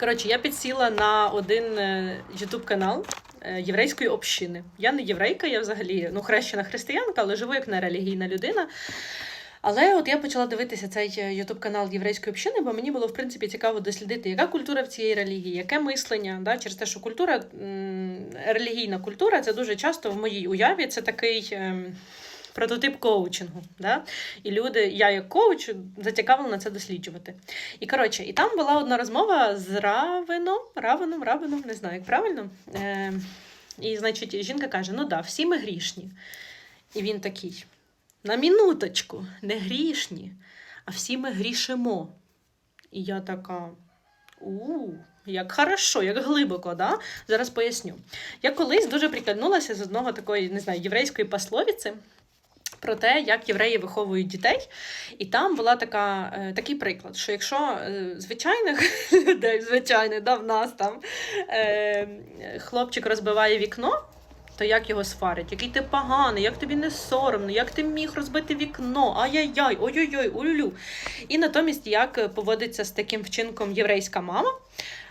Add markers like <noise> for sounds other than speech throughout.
Коротше, я підсіла на один ютуб канал е, єврейської общини. Я не єврейка, я взагалі ну, хрещена християнка, але живу як нерелігійна людина. Але от я почала дивитися цей ютуб канал єврейської общини, бо мені було в принципі цікаво дослідити, яка культура в цієї релігії, яке мислення. Да? Через те, що культура, релігійна культура, це дуже часто в моїй уяві це такий. Прототип коучингу, да? і люди, я як коуч, зацікавлена це досліджувати. І коротше, і там була одна розмова з Равеном, Равеном, Равеном, не знаю, як правильно. Е, і, значить, жінка каже: ну да, всі ми грішні. І він такий: на мінуточку, не грішні, а всі ми грішимо. І я така. У, як хорошо, як глибоко, да? Зараз поясню. Я колись дуже прикольнулася з одного такої, не знаю, єврейської пословиці про те, як євреї виховують дітей. І там була така, е, такий приклад, що якщо е, звичайних <laughs> людей, звичайних, да, в нас там е, хлопчик розбиває вікно. То як його сварять? Який ти поганий, як тобі не соромно, як ти міг розбити вікно? Ай-яй-яй, ой-ой-ой, улюлю. І натомість, як поводиться з таким вчинком єврейська мама,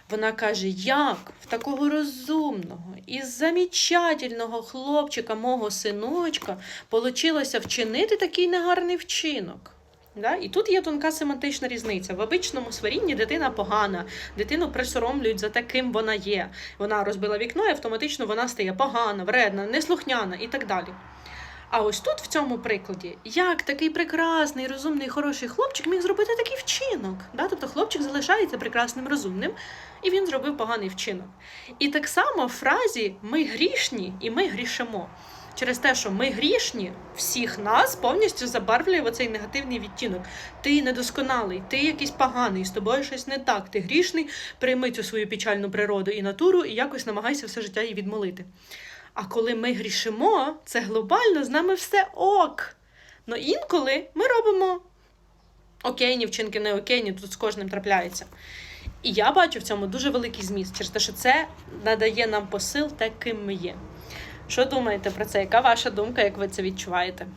вона каже: як такого розумного і замічательного хлопчика, мого синочка, получилося вчинити такий негарний вчинок. Да? І тут є тонка семантична різниця. В обичному сварінні дитина погана, дитину присоромлюють за те, ким вона є. Вона розбила вікно, і автоматично вона стає погана, вредна, неслухняна і так далі. А ось тут, в цьому прикладі, як такий прекрасний, розумний, хороший хлопчик міг зробити такий вчинок. Да? Тобто хлопчик залишається прекрасним, розумним, і він зробив поганий вчинок. І так само в фразі ми грішні і ми грішимо. Через те, що ми грішні, всіх нас повністю забарвлює оцей негативний відтінок. Ти недосконалий, ти якийсь поганий, з тобою щось не так. Ти грішний, прийми цю свою печальну природу і натуру, і якось намагайся все життя її відмолити. А коли ми грішимо, це глобально, з нами все ок. Но інколи ми робимо окейні вчинки, не окейні, тут з кожним трапляється. І я бачу в цьому дуже великий зміст, через те, що це надає нам посил таким ми є. Що думаєте про це? Яка ваша думка, як ви це відчуваєте?